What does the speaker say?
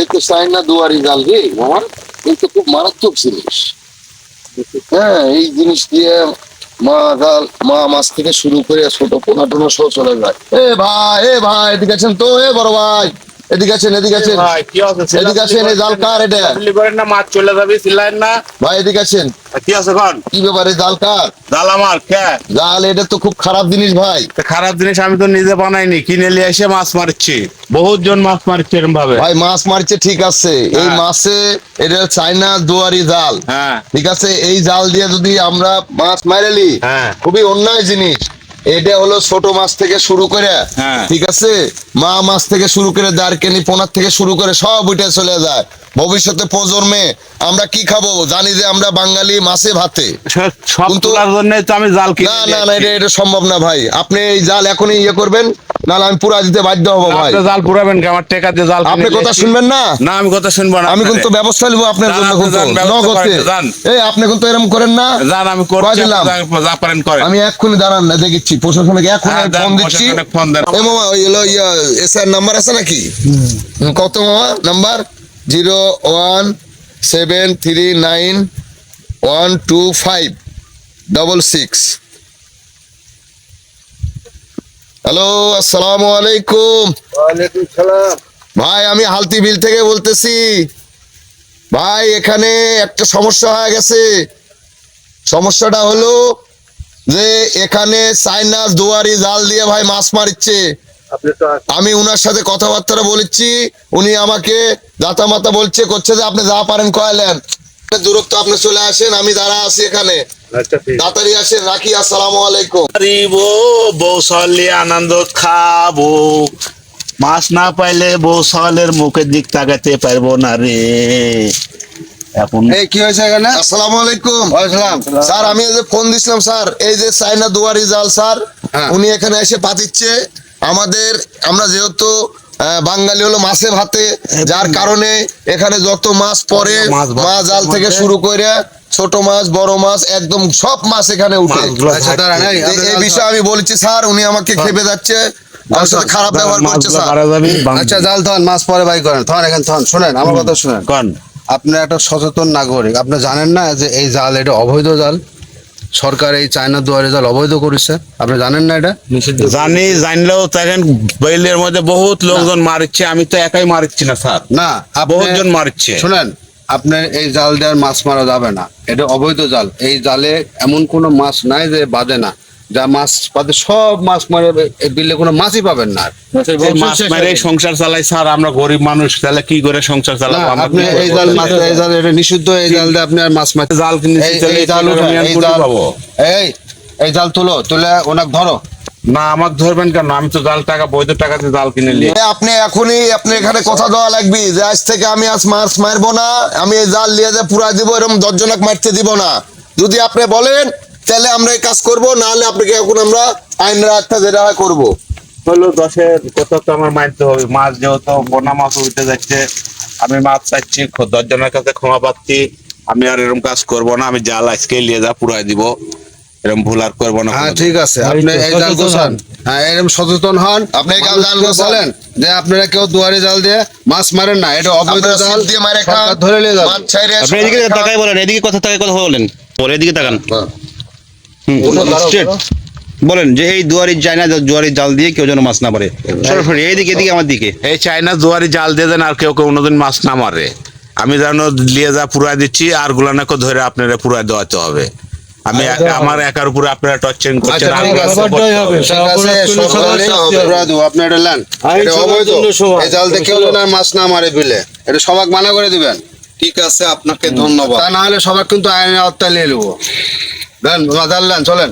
এই তো চাইনা দুয়ারি জাল রে, আমার। এটা খুব মারাত্মক জিনিস। হ্যাঁ এই জিনিস দিয়ে মা জাল, মা মাছ থেকে শুরু করে ছোট পোনা টোনা সব চলে যায়। এ ভাই এ ভাই, এদিকে আছেন তো? এ বড় ভাই। এদিকে আছেন এদিকে আছেন। ভাই কি এদিকে আসেন, এই জাল কার এটা? করেন না মাছ চলে যাবে চিল্লাইন না। ভাই এদিকে আছেন। কি আছে কোন? কি ব্যাপারে জাল কার জাল আমার কে? জাল এটা তো খুব খারাপ জিনিস ভাই। খারাপ জিনিস আমি তো নিজে বানাইনি কিনে নিয়ে এসে মাছ মারছি। বহুত জন মাছ মারছে এরকম ভাবে ভাই মাছ মারছে ঠিক আছে। এই হ্যাঁ। মাছে এটা চাইনা দুয়ারি জাল। হ্যাঁ। ঠিক আছে এই জাল দিয়ে যদি আমরা মাছ মারেলি হ্যাঁ। খুবই অন্যায় জিনিস। এটা হলো ছোট মাছ থেকে শুরু করে হ্যাঁ। ঠিক আছে? মা মাছ থেকে শুরু করে দারকেনি পোনার থেকে শুরু করে সব উঠে চলে যায়। ভবিষ্যতে প্রজন্মে আমরা কি খাব? জানি যে আমরা বাঙালি মাছে ভাতে। কিন্তু- আমি জাল কিনে না না না এটা এটা সম্ভব না ভাই। আপনি এই জাল এখনই ইয়ে করবেন নাহলে আমি পুরা দিতে বাধ্য হব ভাই। জাল পুরাবেন কি? আমার টাকা দিয়ে জাল আপনি কথা শুনবেন না? না আমি কথা শুনব না আমি। কিন্তু ব্যবস্থা নিবো আপনার জন্য নগদে এই আপনি কিন্তু এরকম করেন না। জান আমি করছি দিলাম? যা পারেন করেন। আমি এক্ষুনি দাঁড়ান না দেখেছি প্রশাসনকে এখনই হ্যাঁ, ফোন দিচ্ছি। এ মামা ওই হলো ইয়া এসআর নাম্বার আছে নাকি? কত মামা? Number? Zero one seven three nine one two five double six. Hello আসসালামু আলাইকুম। ভাই আমি হালতি বিল থেকে বলতেছি। ভাই এখানে একটা সমস্যা হয়ে গেছে। সমস্যাটা হলো যে এখানে সাইনাস দুয়ারি জাল দিয়ে ভাই মাছ মারিচ্ছে। আমি উনার সাথে কথাবার্তা বলেছি। উনি আমাকে দাতা মাতা বলছে করছে যে আপনি যা পারেন কয়ালেন দূরত্ব আপনি চলে আসেন আমি দাঁড়া আছি এখানে। তাড়াতাড়ি আসেন রাখি আসসালামু আলাইকুম। বৌসলে আনন্দ খাব। মাছ না পাইলে বৌসলের মুখের দিক তাকাতে পারব না রে। এখন এই কি হয়েছে এখানে? আসসালামু আলাইকুম। ওয়ালাইকুম স্যার আমি এই যে ফোন দিছিলাম স্যার এই যে চাইনা দুয়ারি জাল স্যার হ্যাঁ। উনি এখানে এসে পাতিচ্ছে। আমাদের আমরা যেহেতু আহ, বাঙালি হলো মাছে ভাতে যার কারণে এখানে যত মাছ পরে মাছ জাল থেকে শুরু করে ছোট মাছ বড় মাছ একদম সব মাছ এখানে উঠে। আচ্ছা দাঁড়ান এই, জাল বিষয়ে আমি বলেছি স্যার উনি আমাকে খেপে যাচ্ছে আমার সাথে খারাপ ব্যবহার করছে স্যার। আচ্ছা জাল থন মাছ পরে বাই করেন। থন এখানে থন শুনেন আমার কথা শুনেন। কন। আপনি একটা সচেতন নাগরিক। আপনি জানেন না যে এই জাল এটা অবৈধ জাল? সরকার এই চায়না দুয়ারে জাল অবৈধ করেছে। আপনি জানেন না এটা? জানি জানলেও তখন বইলের মধ্যে বহুত লোকজন মারছে আমি তো একাই মারছি না স্যার। না বহুত জন মারছে। শুনেন আপনার এই জাল দেওয়ার মাছ মারা যাবে না। এটা অবৈধ জাল। এই জালে এমন কোনো মাছ নাই যে বাদে না। যা মাছ বাদে সব মাছ মারে এই বিলে কোনো মাছই পাবেন না মাছ মেরে সংসার চালাই স্যার আমরা গরিব মানুষ তাহলে কি করে সংসার চালাবো? আপনি এই জাল মাছ এই জাল এটা নিষিদ্ধ এই জাল দিয়ে আপনি আর মাছ মারতে জাল কিনেছি এই- জাল এই জাল- পাবো? এই এই জাল তুলো তুলে ওনাকে ধরো। না আমার ধরবেন কেন? আমি তো জাল টাকা বৈধ টাকাতে জাল কিনে নিয়ে আপনি এখনই আপনি এখানে কথা দেওয়া লাগবে যে আজ থেকে আমি আজ মাছ মারবো না আমি এই জাল নিয়ে যে পুরা দিব এরকম দশজনক মারতে দিব না। যদি আপনি বলেন তাহলে আমরা এই কাজ করব নাহলে আপনাকে এখন আমরা আইন রাস্তা যেটা হয় করব। হলো দশের কথা তো আমার মানতে হবে। মাছ যেহেতু বোনা মাছ উঠতে যাচ্ছে আমি মাছ চাচ্ছি দশজনের কাছে ক্ষমা পাচ্ছি আমি আর এরকম কাজ করব না আমি জাল আজকে নিয়ে যা পুরাই দিব। এরকম ভুল আর করব না হ্যাঁ ঠিক আছে। আপনি এই জাল গোছান। হ্যাঁ এরকম সচেতন হন। আপনি এই জাল যে আপনারা কেউ দুয়ারে জাল দিয়ে মাছ মারেন না এটা অবৈধ জাল। দিয়ে মারে খান, ধরে নিয়ে ছাইরে আপনি এদিকে তাকাই বলেন এদিকে কথা তাকাই কথা বলেন। বলে এদিকে তাকান। হ্যাঁ। হুম, বলেন যে এই দুয়ারি যায় না দুয়ারি জাল দিয়ে কেউ যেন মাছ না মারে। সরাসরি এইদিকে এদিকে আমার দিকে। এই চাইনা জোয়ারি জাল দিয়ে দেন আর কেউ কেউ কোনোদিন মাছ না মারে। আমি যেন লিয়ে যা পুরাই দিচ্ছি আর গুলানাকে ধরে আপনারা পুরাই দেওয়াতে হবে। আমি আমার একার উপরে আপনারা টর্চারিং করছেন আপনারা আর ঠিক কাউকে আছে। করতে হবে। ঠিক আছে, সকালে পুরা দেবো, আপনি এটা অবৈধ। এই জাল দেখে মাছ না মারে বিলে এটা সবাক মানা করে দিবেন। ঠিক আছে আপনাকে ধন্যবাদ। তা না হলে সবাক কিন্তু আইনের আওতায় নিয়ে নেব। দেন চলেন।